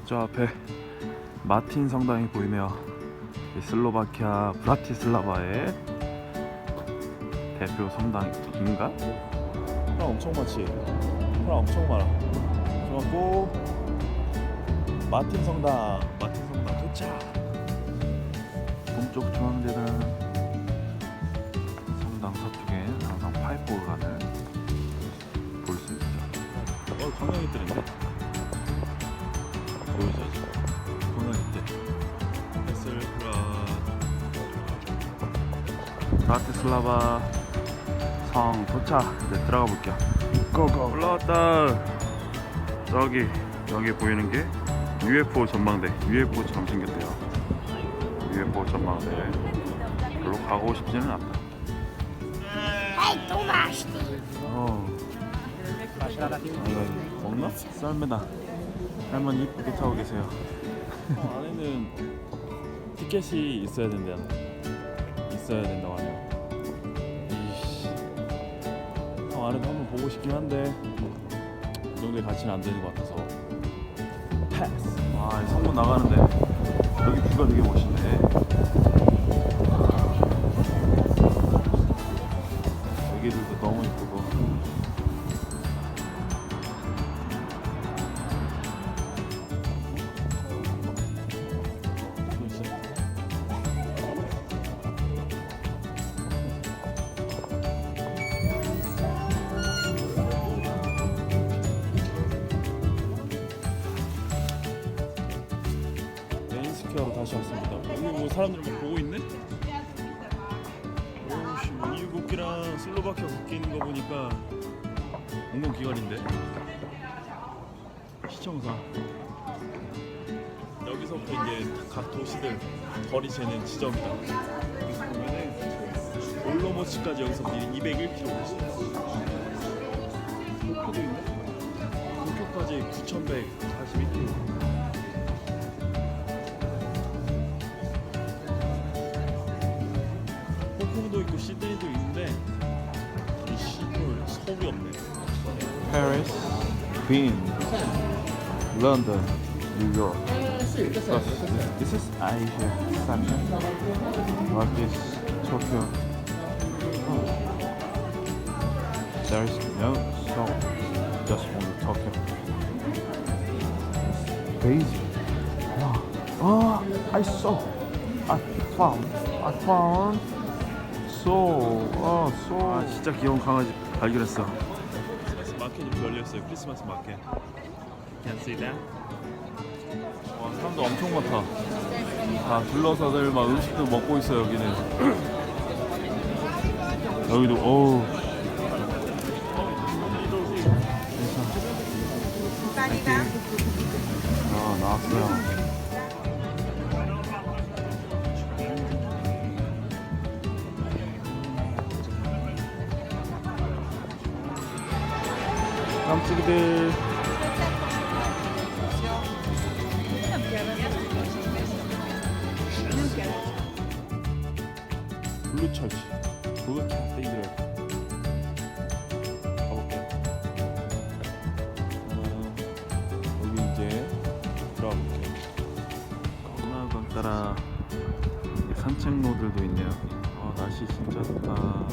어, 저 앞에 마틴 성당이 보이네요. 이 슬로바키아 브라티슬라바의 대표 성당인가? 사람 엄청 많지. 사람 엄청 많아. 좋았고 마틴 성당, 마틴 성당 도착. 동쪽 중앙재단 성당 서쪽엔 항상 파이프 오르간을 볼수 있죠. 어, 관광객들인데? 보이죠 지금? 관광객들. 헤슬프라 브라티슬라바 성 도착. 이제 들어가 볼게요. 고고. 올라왔다. 저기 여기 보이는 게 UFO 전망대. UFO처럼 생겼대요. UFO 전망대. 별로 가고 싶지는 않다. Hej, Tomasz! 어. 이거 먹나? 썰매다. 할머니 이쁘게 타고 계세요. 안에는 티켓이 있어야 된다. 있어야 된다고 하네요. 이씨. 형 안에도 한번 보고 싶긴 한데 이 정도의 가치는 안 되는 것 같아서 패스. 아, 이 성문 나가는데 여기 뷰가 되게 멋있네. 여기들도 너무 이쁘고. 스퀘어로 다시 왔습니다. 여기 뭐 사람들 막 보고 있네? 오씨, 뭐 EU 국기랑 슬로바키아 국기 있는 거 보니까 공공 기관인데 시청사. 여기서부터 이제 각 도시들 거리 재는 지점이다. 여기서 보면은 올로모치까지 여기서 201km Paris, Queen, London, New York. This is Asia. What is Tokyo? There is no Seoul, just only Tokyo. Wow. Oh, I saw. I found. I found. 소, 아, 소. 아, 진짜 귀여운 강아지 발견했어. 열렸어요. 크리스마스 마켓. Can see that? 와, 사람도 엄청 많다. 다 둘러서들 막 음식도 먹고 있어 여기는. 여기도 어우. 아, 나왔어요. 깜찍이들. 블루철치. 블루 캐스테이들 가볼게요. 어, 여기 이제 들어가볼게요. 건너강 따라 이 산책로들도 있네요. 아 날씨 진짜 좋다